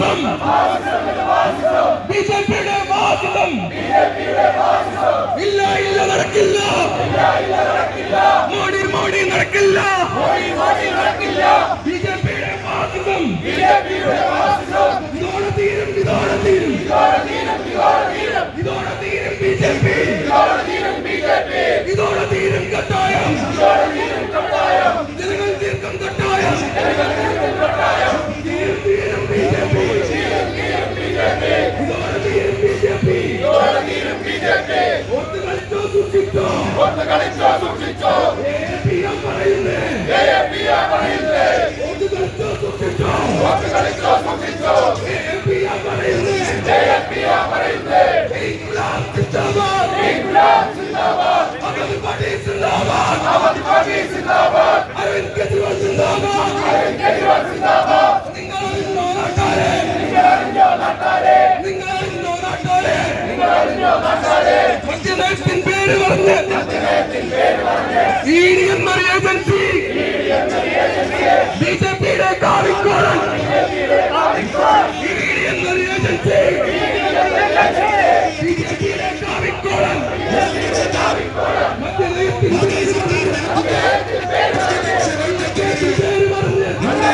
വാസിസം B J പിയുടെ വാസിസം ഇല്ല ഇല്ല നടക്കില്ല. മോഡി മോഡി നടക്കില്ല. ബി ജെ പിയുടെ വാസിസം ഇതോടെ തീരും. ഇതോടെ തീരും ഇതോടെ തീരും. ബി ജെ പി പാർട്ടി സിന്ദാബാദ് ആവാദ് പാർട്ടി സിന്ദാബാദ് അരവിന്ദ് കെജ്രിവാൾ സിന്ദാബാദ് അരവിന്ദ് കെജ്രിവാൾ സിന്ദാബാദ് നിങ്ങൾ ഇന്നോ നാട്ടാരെ നിങ്ങൾ ഇന്നോ നാട്ടാരെ നിങ്ങൾ ഇന്നോ നാട്ടാരെ നിങ്ങൾ ഇന്നോ നാട്ടാരെ പഞ്ചനയത്തിൻ പേര് പറഞ്ഞ് പഞ്ചനയത്തിൻ പേര് പറഞ്ഞ് സീനിയർ ഏജൻസി ബി ജെ പിയുടെ കാവിക്കോളൻ സീനിയർ ഏജൻസി